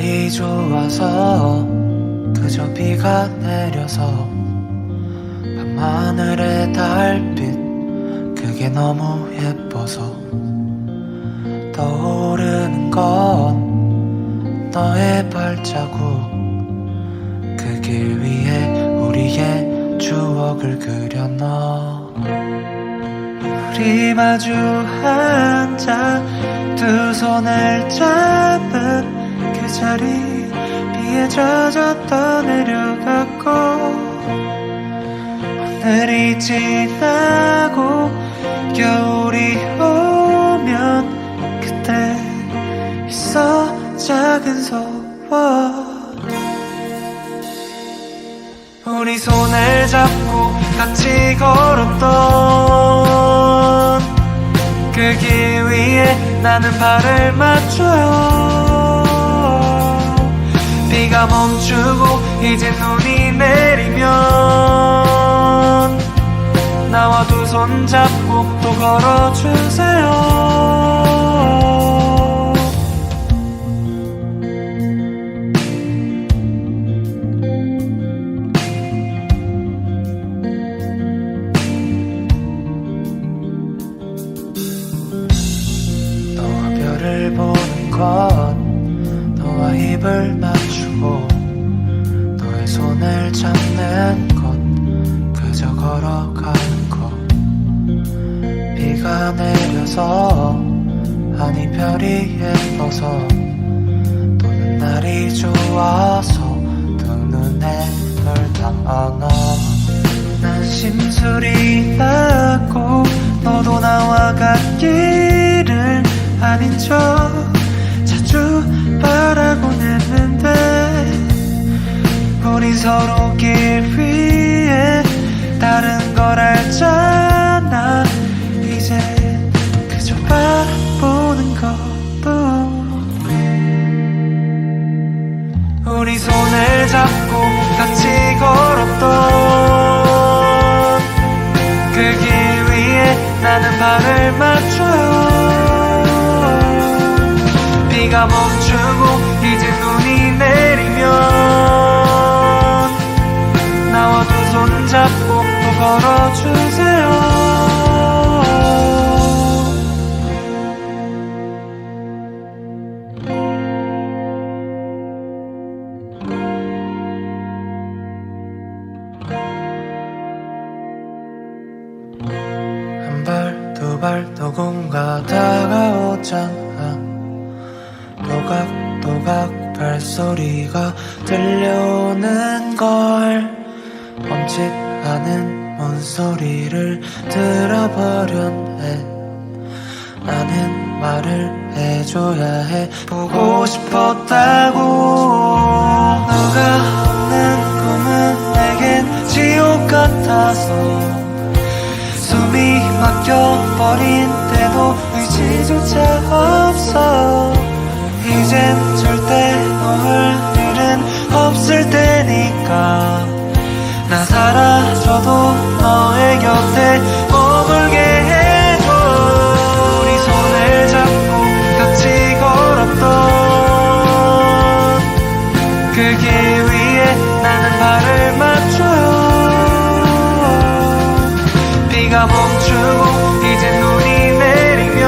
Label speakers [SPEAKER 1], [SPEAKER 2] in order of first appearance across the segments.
[SPEAKER 1] 날이 좋아서 그저 비가 내려서 밤하늘의 달빛 그게 너무 예뻐서 떠오르는 건 너의 발자국 그 길 위에 우리의 추억을 그려 넣어 우리 마주 앉아 두 손을 잡은 그 자리 비에 젖어 떠내려갔고 오늘이 지나고 겨울이 오면 그때 있어 작은 소원. 우리 손을 잡고 같이 걸었던 그 길 위에 나는 발을 맞춰요 비가 멈추고 이제 눈이 내리면 나와 두 손 잡고 또 걸어주세요. 너와 별을 보는 건 너와 입을 맞추 고 너의 손을 잡는 건 그저 걸어가는 것 비가 내려서 아니 별이 예뻐서 또는 날이 좋아서 두 눈에 널 담아 넌 심술이 났고 너도 나와 같기를 아닌 척 길 위에 다른 걸 알잖아. 이제 그저 바라보는 것도 우리 손을 잡고 같이 걸었던 그 길 위에 나는 발을 맞춰요. 비가 멈추고 이제 눈이 내리면 한 발 두 발 누군가 다가오잖아. 또각또각 발소리가 들려오는 걸 멈칫 않은 뭔소리를 들어버렸네. 나는 말을 해줘야 해. 보고 싶었다고. 너가 없는 꿈은 내겐 지옥 같아서 막혀버린 때도 의지조차 없어. 이젠 절대 놓을 일은 없을 테니까. 나 사라져도 너의 곁에 머물게 해줘. 우리 손을 잡고 같이 걸었던 그 길 위에 나는 발을 멈추고 이제 눈이 내리면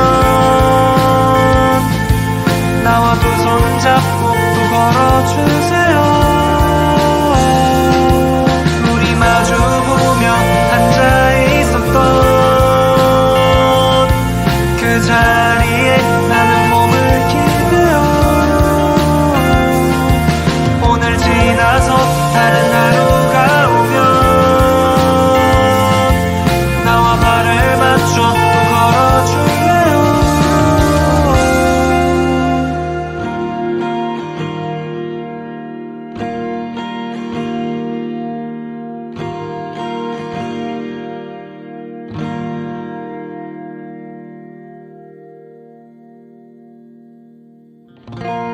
[SPEAKER 1] 나와 두 손 잡고 또 걸어주세요 Thank you.